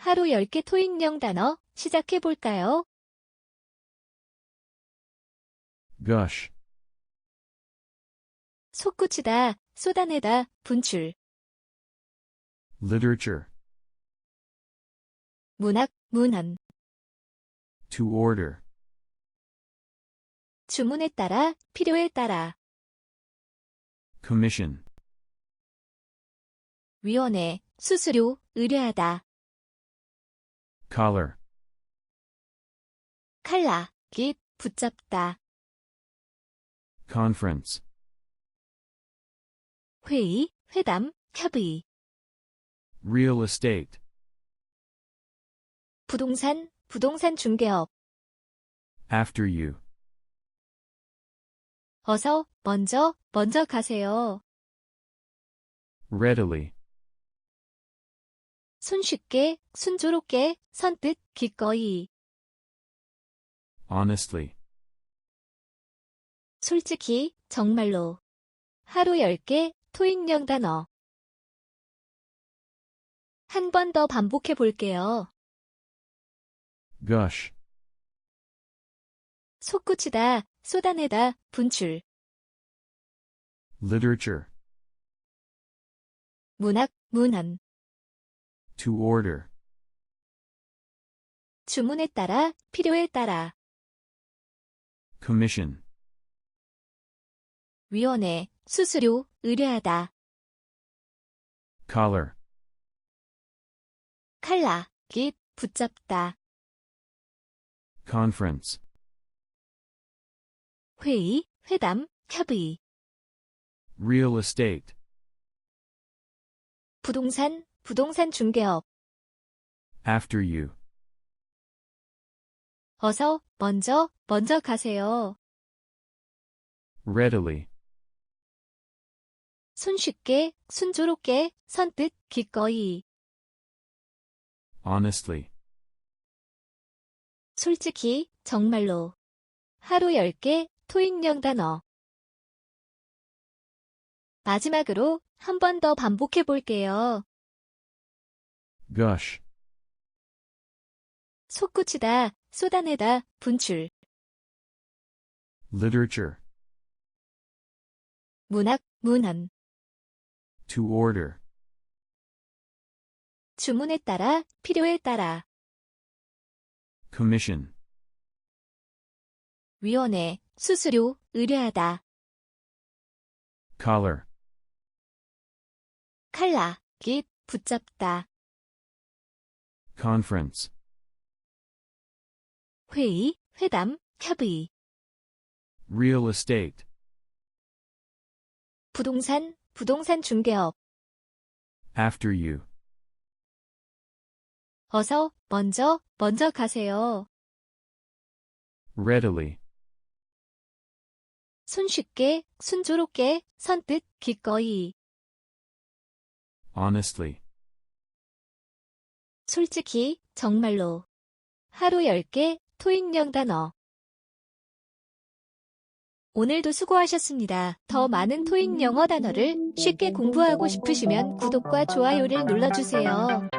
하루 10개 토익령 단어 시작해 볼까요? gush, 솟구치다, 쏟아내다, 분출, literature, 문학, 문헌, to order, 주문에 따라, 필요에 따라, commission, 위원회, 수수료, 의뢰하다, collar, 칼라, 깃, 붙잡다, conference, 회의, 회담, 협의, real estate, 부동산, 부동산 중개업, after you, 어서, 먼저, 먼저 가세요. readily, 손쉽게, 순조롭게, 선뜻, 기꺼이, honestly, 솔직히, 정말로. 하루 10개, 토익령 단어. 한 번 더 반복해 볼게요. gush, 솟구치다, 쏟아내다, 분출, literature, 문학, 문헌, to order, 주문에 따라, 필요에 따라, commission, 위원회, 수수료, 의뢰하다, collar, 칼라, 깃, 붙잡다, conference, 회의, 회담, 협의, real estate, 부동산, 부동산 중개업, after you, 어서, 먼저, 먼저 가세요. readily, 손쉽게, 순조롭게, 선뜻, 기꺼이, honestly, 솔직히, 정말로. 하루 10개, 토익령 단어. 마지막으로 한 번 더 반복해 볼게요. Gush, 솟구치다, 쏟아내다, 분출, literature, 문학, 문헌, to order, 주문에 따라, 필요에 따라, commission, 위원회, 수수료, 의뢰하다, collar, 칼라, 깃, 붙잡다, conference, 회의, 회담, 협의, real estate, 부동산, 부동산 중개업, after you, 어서, 먼저, 먼저 가세요. readily, 손쉽게, 순조롭게, 선뜻, 기꺼이, honestly, 솔직히, 정말로. 하루 10개, 토익령 단어. 오늘도 수고하셨습니다. 더 많은 토익 영어 단어를 쉽게 공부하고 싶으시면 구독과 좋아요를 눌러주세요.